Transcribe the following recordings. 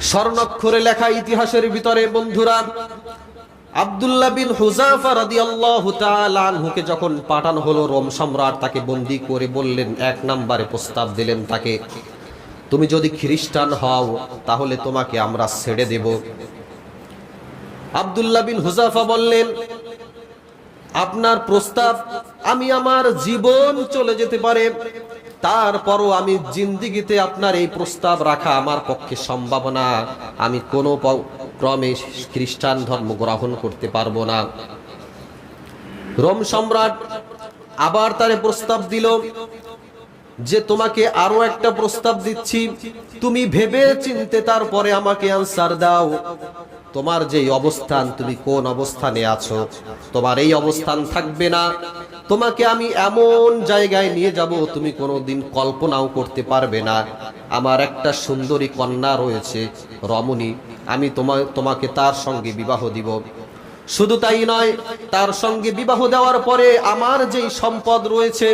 স্বর্ণাক্ষরে লেখা ইতিহাসের ভিতরে, বন্ধুরা, আব্দুল্লাহ বিন হুজাফা রাদিয়াল্লাহু তাআলা যখন পাঠানো হলো, রোম সম্রাট তাকে বন্দি করে বললেন, এক নম্বরে প্রস্তাব দিলেন তাকে, তুমি যদি খ্রিস্টান হও, তাহলে তোমাকে আমরা ছেড়ে দেব। আব্দুল্লাহ বিন হুজাফা বললেন, আপনার প্রস্তাব, আমি আমার জীবন চলে যেতে পারে। তারপরও আমি জিন্দিগিতে আপনার এই প্রস্তাব রাখা আমার পক্ষে সম্ভব না। আমি কোনো ক্রমে খ্রিস্টান ধর্ম গ্রহণ করতে পারব না। রোম সম্রাট আবার তারে প্রস্তাব দিল যে, তোমাকে আরও একটা প্রস্তাব দিচ্ছি। তুমি ভেবে চিনতে তারপরে আমাকে আনসার দাও। তোমার যে অবস্থান, তুমি কোন অবস্থানে আছো? তোমার এই অবস্থান থাকবে না। তোমাকে আমি এমন জায়গায় নিয়ে যাব, তুমি কোনোদিন কল্পনাও করতে পারবে না। আমার একটা সুন্দরী কন্যা রয়েছে, রমণী। আমি তোমার তোমাকে তার সঙ্গে বিবাহ দিব। শুধু তাই নয়, তার সঙ্গে বিবাহ দেওয়ার পরে আমার যেই সম্পদ রয়েছে,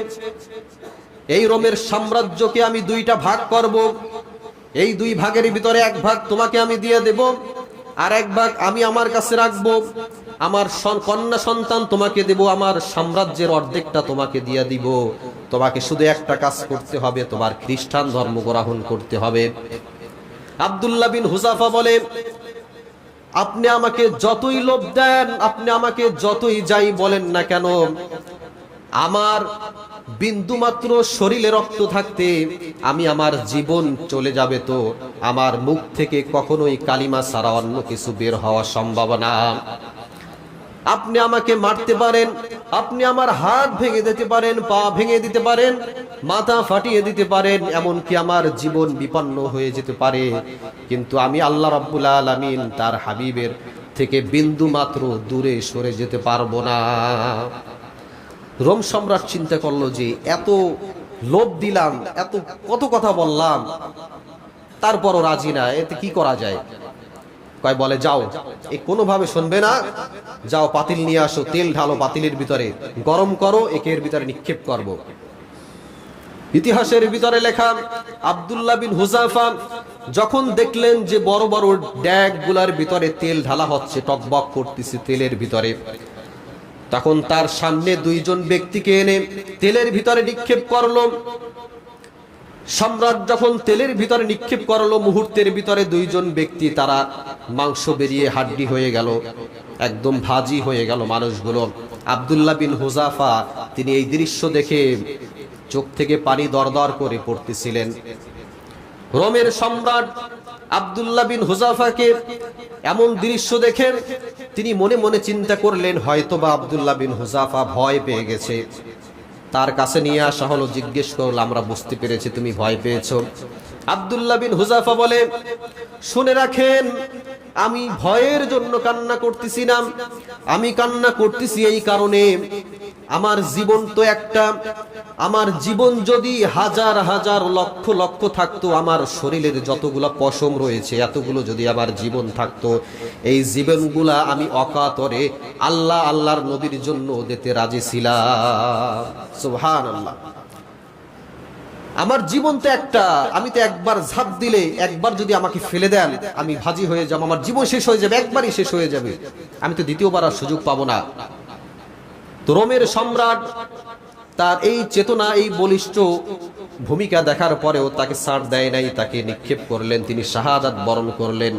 এই রোমের সাম্রাজ্যকে আমি দুইটা ভাগ করব। এই দুই ভাগের ভিতরে এক ভাগ তোমাকে আমি দিয়ে দেব, আর এক ভাগ আমি আমার কাছে রাখব। আমার কন্যা সন্তান তোমাকে দেব, আমার সাম্রাজ্যের অর্ধেকটা তোমাকে দিয়ে দিব। তোমাকে শুধু একটা কাজ করতে হবে, তোমার খ্রিস্টান ধর্ম গ্রহণ করতে হবে। আব্দুল্লাহ বিন হুজাফা বলে, আপনি আমাকে যতই লোভ দেন, আপনি আমাকে যতই যাই বলেন না কেন, আমার বিন্দুমাত্র শরীরে রক্ত থাকতে আমি আমার জীবন চলে যাবে তো, আমার মুখ থেকে কখনোই কালিমা ছাড়া অন্য কিছু বের হওয়া সম্ভব না। আপনি আমাকে মারতে পারেন, আপনি আমার হাত ভেঙে দিতে পারেন, পা ভেঙে দিতে পারেন, মাথা ফাটিয়ে দিতে পারেন, এমনকি আমার জীবন বিপন্ন হয়ে যেতে পারে। কিন্তু আমি আল্লাহ রাব্বুল আলামিন তার হাবিবের থেকে বিন্দু মাত্র দূরে সরে যেতে পারব না। রোম সম্রাট চিন্তা করল যে, এত লোভ দিলাম, এত কত কথা বললাম, তারপরও রাজি না, এতে কি করা যায়? কয়, বলে, যাও। এ কোনোভাবে শুনবে না। যাও, পাতিল নিয়ে আসো। তেল ঢালো পাতিলের ভিতরে। গরম করো একের ভিতরে নিক্ষেপ করব। ইতিহাসের ভিতরে লেখা, আব্দুল্লাহ বিন হুজাফা যখন দেখলেন যে বড় বড় ড্যাগগুলার ভিতরে তেল ঢালা হচ্ছে, টকবক করতেছে তেলের ভিতরে, তখন তার সামনে দুইজন ব্যক্তিকে এনে তেলের ভিতরে নিক্ষেপ করল। সম্রাট যখন তেলের ভিতরে নিক্ষেপ করল, মুহূর্তের ভিতরে দুইজন ব্যক্তি তারা মাংস বেরিয়ে হাড্ডি হয়ে গেল, একদম ভাজি হয়ে গেল মানুষগুলো। আব্দুল্লাহ বিন হুজাফা, তিনি এই দৃশ্য দেখে চোখ থেকে পানি দরদর করে পড়তেছিলেন। রোমের সম্রাট আব্দুল্লাহ বিন হুজাফাকে এমন দৃশ্য দেখেন তিনি মনে মনে চিন্তা করলেন, হয়তোবা আব্দুল্লাহ বিন হুজাফা ভয় পেয়ে গেছে। তার কাছে নিয়ে আসা হলো, জিজ্ঞেস করল, আমরা বুঝতে পেরেছি তুমি ভয় পেয়েছ। আব্দুল্লাহ বিন হুজাফা বলে, শুনে রাখেন আমি ভয়ের জন্য কান্না করতেছি না আমি কান্না করতেছি এই কারণে। আমার জীবন তো একটা। আমার জীবন যদি হাজার হাজার, লক্ষ লক্ষ থাকতো, আমার শরীরের যতগুলো পশম রয়েছে, এতগুলো যদি আমার জীবন থাকতো, এই জীবনগুলা আমি অকাতরে আল্লাহ, আল্লাহর নবীর জন্য দিতে রাজি ছিলাম। সুবহান আল্লাহ আমার জীবন তো একটা, আমি তো একবার ঝাঁপ দিলে, একবার যদি আমাকে ফেলে দেন, আমি ভাজি হয়ে যাব, আমার জীবন শেষ হয়ে যাবে, একবারই শেষ হয়ে যাবে। আমি তো দ্বিতীয়বার আর সুযোগ পাবো না। তো রোমের সম্রাট তার এই চেতনা, এই বলিষ্ঠ ভূমিকা দেখার পরেও তাকে সার দেয় নাই, তাকে নিক্ষেপ করলেন, তিনি শাহাদাত বরণ করলেন।